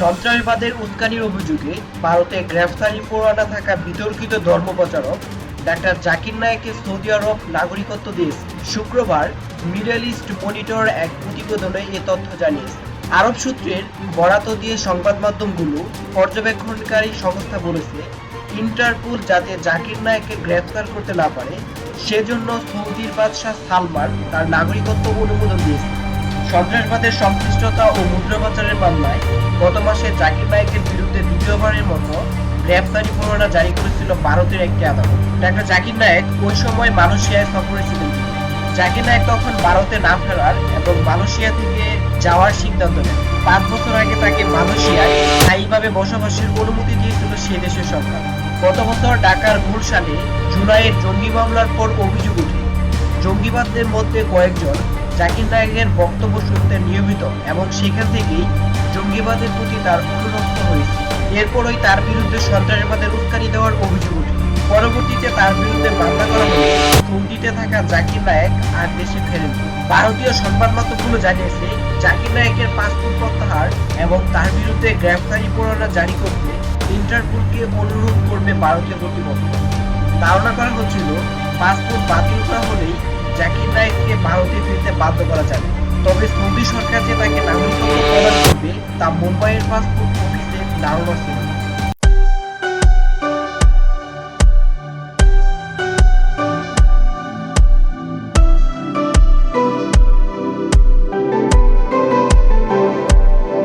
সন্ত্রাসবাদের উস্কানির অভিযোগে ভারতে গ্রেফতারি পরোয়ানা থাকা বিতর্কিত ধর্মপ্রচারক ডাক্তার জাকির নায়েককে সৌদি আরব নাগরিকত্ব দিয়েছে শুক্রবার মিডল ইস্ট মনিটর এক প্রতিবেদনে এ তথ্য জানিয়েছে। আরব সূত্রের বরাত দিয়ে সংবাদ মাধ্যমগুলো পর্যবেক্ষণকারী সংস্থা বলেছে, ইন্টারপোল যাতে জাকির নায়েককে গ্রেফতার করতে না পারে, সেজন্য সৌদির বাদশাহ সালমান তার নাগরিকত্ব অনুমোদন দিয়েছে সন্ত্রাসবাদের সংশ্লিষ্টতা ও মুদ্রা পাচারের মামলায় গত মাসে জাকির নায়েকের বিরুদ্ধে দ্বিতীয়বারের মতো গ্রেফতারি পরোয়ানা জারি করেছিল ভারতের একটি আদালত। ডাক্তার জাকির নায়েক ওই সময় মালয়েশিয়ায় সফরে ছিলেন জাকির নায়েক তখন ভারতে না ফেরার এবং মালয়েশিয়া থেকে যাওয়ার সিদ্ধান্ত নেন। পাঁচ বছর আগে তাকে মালয়েশিয়ায় স্থায়ীভাবে বসবাসের অনুমতি দিয়েছিল সে দেশের সরকার। গত বছর ঢাকার গুলশানে জুলাইয়ের জঙ্গি মামলার পর অভিযোগ উঠে জঙ্গিবাদদের মধ্যে কয়েকজন জাকির নায়েকের বক্তব্য শুনতে নিয়মিত, এবং সেখান থেকেই জঙ্গিবাদের প্রতি তার অনুরক্ত হয়েছে। এরপরই তার বিরুদ্ধে সন্ত্রাসবাদের উস্কানি দেওয়ার অভিযোগ ওঠে। পরবর্তীতে তার বিরুদ্ধে মামলা করা হলে সৌদিতে থাকা জাকির নায়েক আর দেশে ফেরেন। ভারতীয় সংবাদ মাধ্যমগুলো জানিয়েছে জাকির নায়েকের পাসপোর্ট প্রত্যাহার এবং তার বিরুদ্ধে গ্রেফতারি পরোয়ানা জারি করতে ইন্টারপোলকে অনুরোধ করবে ভারতীয় কর্তৃপক্ষ। ধারণা করা হচ্ছিল, পাসপোর্ট বাতিল করা হলেই জাকির নাইককে ভারতে ফিরতে বাধ্য করা যাবে তবে সৌদি সরকার যে তাকে নাগরিকত্ব প্রদান করবে, তা মুম্বাইয়ের পাসপোর্ট অফিসে দারুণ ছিল